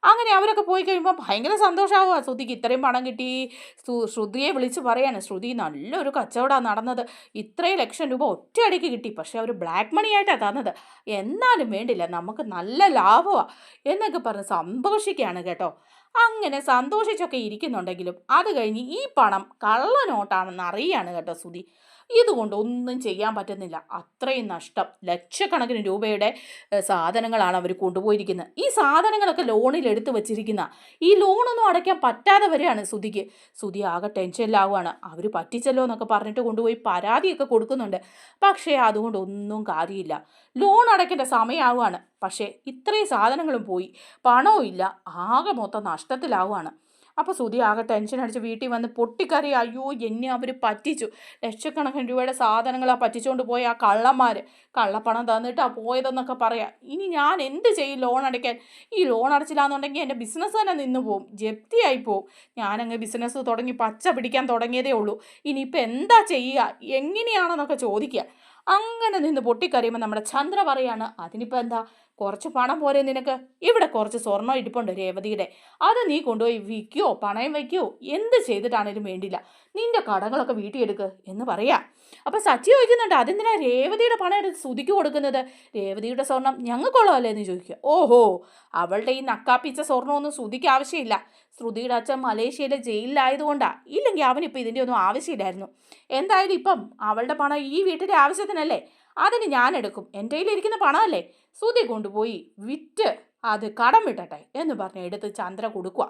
അങ്ങനെ അവരൊക്കെ പോയി കഴിയുമ്പോൾ ഭയങ്കര സന്തോഷമാവുക ശ്രുതിക്ക് ഇത്രയും പണം കിട്ടി. ശ്രു- ശ്രുതിയെ വിളിച്ച് പറയാണ് ശ്രുതി നല്ലൊരു കച്ചവടമാണ് നടന്നത്. ഇത്രയും ലക്ഷം രൂപ ഒറ്റയടിക്ക് കിട്ടി. പക്ഷേ അവർ ബ്ലാക്ക് മണി ആയിട്ടാണ് തന്നത്. എന്നാലും വേണ്ടില്ല. നമുക്ക് നല്ല ലാഭമാണ് എന്നൊക്കെ പറഞ്ഞ് സന്തോഷിക്കുകയാണ് കേട്ടോ. അങ്ങനെ സന്തോഷിച്ചൊക്കെ ഇരിക്കുന്നുണ്ടെങ്കിലും അത് കഴിഞ്ഞ് ഈ പണം കള്ളനോട്ടാണെന്ന് അറിയാണ് കേട്ടോ സുധി ഇതുകൊണ്ട് ഒന്നും ചെയ്യാൻ പറ്റുന്നില്ല. അത്രയും നഷ്ടം. ലക്ഷക്കണക്കിന് രൂപയുടെ സാധനങ്ങളാണ് അവർ കൊണ്ടുപോയിരിക്കുന്നത് ഈ സാധനങ്ങളൊക്കെ ലോണിൽ എടുത്തു വച്ചിരിക്കുന്ന ഈ ലോണൊന്നും അടയ്ക്കാൻ പറ്റാതെ വരെയാണ് സുധിക്ക്. സുധി ആകെ ടെൻഷനിലാവുകയാണ് അവർ പറ്റിച്ചല്ലോ എന്നൊക്കെ പറഞ്ഞിട്ട് കൊണ്ടുപോയി പരാതിയൊക്കെ കൊടുക്കുന്നുണ്ട്. പക്ഷേ അതുകൊണ്ട് ഒന്നും കാര്യമില്ല. ലോൺ അടയ്ക്കേണ്ട സമയമാവുകയാണ് പക്ഷേ ഇത്രയും സാധനങ്ങളും പോയി. പണവും ഇല്ല. ആകെ മൊത്തം നഷ്ടത്തിലാവുകയാണ് അപ്പോൾ സുധി ആകെ ടെൻഷൻ അടിച്ച് വീട്ടിൽ വന്ന് പൊട്ടിക്കറി അയ്യോ എന്നെ അവർ പറ്റിച്ചു. ലക്ഷക്കണക്കിന് രൂപയുടെ സാധനങ്ങളാ പറ്റിച്ചുകൊണ്ട് പോയ ആ കള്ളന്മാർ കള്ളപ്പണം തന്നിട്ടാ പോയതെന്നൊക്കെ പറയാം. ഇനി ഞാൻ എന്ത് ചെയ്യും ലോൺ അടയ്ക്കാൻ? ഈ ലോൺ അടച്ചില്ലാന്നുണ്ടെങ്കിൽ എന്റെ ബിസിനസ് തന്നെ നിന്ന് പോവും. ജപ്തിയായി പോവും. ഞാനങ്ങ് ബിസിനസ് തുടങ്ങി പച്ച പിടിക്കാൻ തുടങ്ങിയതേ ഉള്ളൂ. ഇനിയിപ്പോൾ എന്താ ചെയ്യുക എങ്ങനെയാണെന്നൊക്കെ ചോദിക്കുക അങ്ങനെ നിന്ന് പൊട്ടിക്കറിയുമ്പോൾ നമ്മുടെ ചന്ദ്ര പറയാണ് അതിനിപ്പോൾ എന്താ? കുറച്ച് പണം പോരെ നിനക്ക്. ഇവിടെ കുറച്ച് സ്വർണം ഇരിപ്പുണ്ട് രേവതിയുടെ. അത് നീ കൊണ്ടുപോയി വിൽക്കുകയോ പണയം വയ്ക്കുകയോ എന്ത് ചെയ്തിട്ടാണേലും വേണ്ടില്ല. നിന്റെ കടങ്ങളൊക്കെ വീട്ടിയെടുക്ക് എന്ന് പറയാ. അപ്പൊ സച്ചി ചോദിക്കുന്നുണ്ട് അതെന്തിനാ രേവതിയുടെ പണം എടുത്ത് സുതിക്ക് കൊടുക്കുന്നത്? രേവതിയുടെ സ്വർണം ഞങ്ങൾക്കുള്ളതല്ലേ? എന്ന് ചോദിക്കുക. ഓഹോ അവളുടെ ഈ നക്കാപ്പിച്ച സ്വർണമൊന്നും സുതിക്ക് ആവശ്യമില്ല. ശ്രുതിയുടെ അച്ഛൻ മലേഷ്യയിലെ ജയിലിലായതുകൊണ്ടാ. ഇല്ലെങ്കിൽ അവനിപ്പോൾ ഇതിന്റെ ഒന്നും ആവശ്യമില്ലായിരുന്നു. എന്തായാലും ഇപ്പം അവളുടെ പണം ഈ വീട്ടിന്റെ ആവശ്യത്തിനല്ലേ? അതിന് ഞാൻ എടുക്കും എന്റെ കയ്യിലിരിക്കുന്ന പണമല്ലേ? സുതി കൊണ്ടുപോയി വിറ്റ് അത് കടം വിട്ടട്ടെ എന്ന് പറഞ്ഞ് എടുത്ത് ചന്ദ്ര കൊടുക്കുക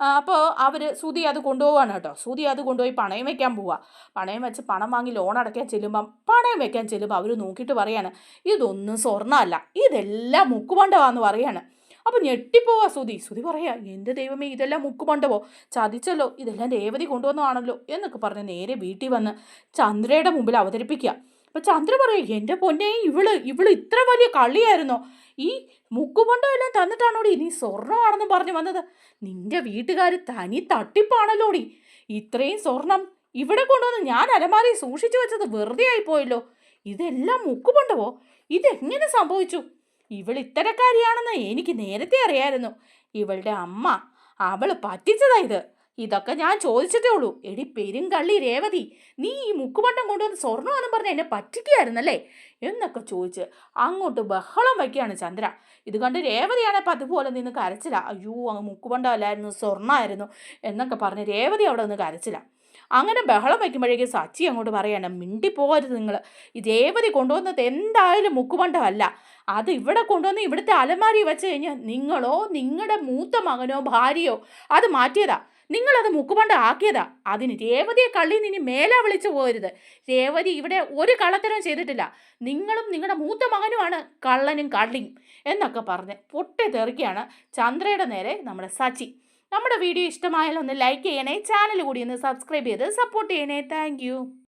അപ്പോൾ അവർ സുതി അത് കൊണ്ടുപോവാണ് കേട്ടോ. സുതി അത് കൊണ്ടുപോയി പണയം വെക്കാൻ പോവുക പണയം വെച്ച് പണം വാങ്ങി ലോൺ അടയ്ക്കാൻ ചെല്ലുമ്പം പണയം വെക്കാൻ ചെല്ലുമ്പോൾ അവർ നോക്കിയിട്ട് പറയാണ് ഇതൊന്നും സ്വർണമല്ല. ഇതെല്ലാം മുക്കുപണ്ടവാന്ന് പറയാണ്. അപ്പോൾ ഞെട്ടിപ്പോവാ സുതി സുതി പറയാ എന്റെ ദൈവമേ ഇതെല്ലാം മുക്കുമണ്ടവോ ചതിച്ചല്ലോ. ഇതെല്ലാം രേവതി കൊണ്ടുവന്നതാണല്ലോ. എന്നൊക്കെ പറഞ്ഞ് നേരെ വീട്ടിൽ വന്ന് ചന്ദ്രയുടെ മുമ്പിൽ അവതരിപ്പിക്കുക. അപ്പോൾ ചന്ദ്ര പറയും എന്റെ പൊന്നെ ഇവൾ ഇവൾ ഇത്ര വലിയ കള്ളിയായിരുന്നോ? ഈ മുക്കുമണ്ടോ എല്ലാം തന്നിട്ടാണോടി നീ സ്വർണമാണെന്ന് പറഞ്ഞു വന്നത്? നിന്റെ വീട്ടുകാർ തനി തട്ടിപ്പാണല്ലോടി. ഇത്രയും സ്വർണം ഇവിടെ കൊണ്ടുവന്ന് ഞാൻ അലമാരി സൂക്ഷിച്ചു വെച്ചത് വെറുതെ ആയിപ്പോയല്ലോ ഇതെല്ലാം മുക്കുമണ്ടവോ ഇതെങ്ങനെ സംഭവിച്ചു? ഇവൾ ഇത്തരക്കാരിയാണെന്ന് എനിക്ക് നേരത്തെ അറിയായിരുന്നു. ഇവളുടെ അമ്മ അവൾ പറ്റിച്ചതാ ഇത്. ഇതൊക്കെ ഞാൻ ചോദിച്ചിട്ടേ ഉള്ളൂ. എടി പെരുങ്കള്ളി രേവതി. നീ ഈ മുക്കുപണ്ടം കൊണ്ടുവന്ന് സ്വർണമാണെന്ന് പറഞ്ഞ് എന്നെ പറ്റിക്കുകയായിരുന്നല്ലേ? എന്നൊക്കെ ചോദിച്ച് അങ്ങോട്ട് ബഹളം വയ്ക്കുകയാണ് ചന്ദ്ര. ഇത് കണ്ട് രേവതിയാണപ്പോൾ പതുപോലെ നിന്ന് കരച്ചില്ല അയ്യോ അങ്ങ് മുക്കുപണ്ടമല്ലായിരുന്നു സ്വർണമായിരുന്നു എന്നൊക്കെ പറഞ്ഞ് രേവതി അവിടെ നിന്ന് കരച്ചില്ല അങ്ങനെ ബഹളം വയ്ക്കുമ്പോഴേക്കും സച്ചി അങ്ങോട്ട് പറയാണ് മിണ്ടിപ്പോകരുത് നിങ്ങൾ ഈ രേവതി കൊണ്ടുവന്നത് എന്തായാലും മുക്കുപണ്ടമല്ല. അത് ഇവിടെ കൊണ്ടുവന്ന് ഇവിടുത്തെ അലമാരി വെച്ച് കഴിഞ്ഞാൽ നിങ്ങളോ നിങ്ങളുടെ മൂത്ത മകനോ ഭാര്യയോ അത് മാറ്റിയതാ. നിങ്ങളത് മുക്കുപണ്ട് ആക്കിയതാ. അതിന് രേവതിയെ കള്ളി ഇനി മേലെ വിളിച്ചു പോരുത്. രേവതി ഇവിടെ ഒരു കള്ളത്തരം ചെയ്തിട്ടില്ല. നിങ്ങളും നിങ്ങളുടെ മൂത്ത മകനുമാണ് കള്ളനും കള്ളിയും എന്നൊക്കെ പറഞ്ഞ് പൊട്ടി തെറിക്കുകയാണ് ചന്ദ്രയുടെ നേരെ നമ്മുടെ സച്ചി. നമ്മുടെ വീഡിയോ ഇഷ്ടമായാലൊന്ന് ലൈക്ക് ചെയ്യണേ ചാനൽ കൂടി ഒന്ന് സബ്സ്ക്രൈബ് ചെയ്ത് സപ്പോർട്ട് ചെയ്യണേ. താങ്ക്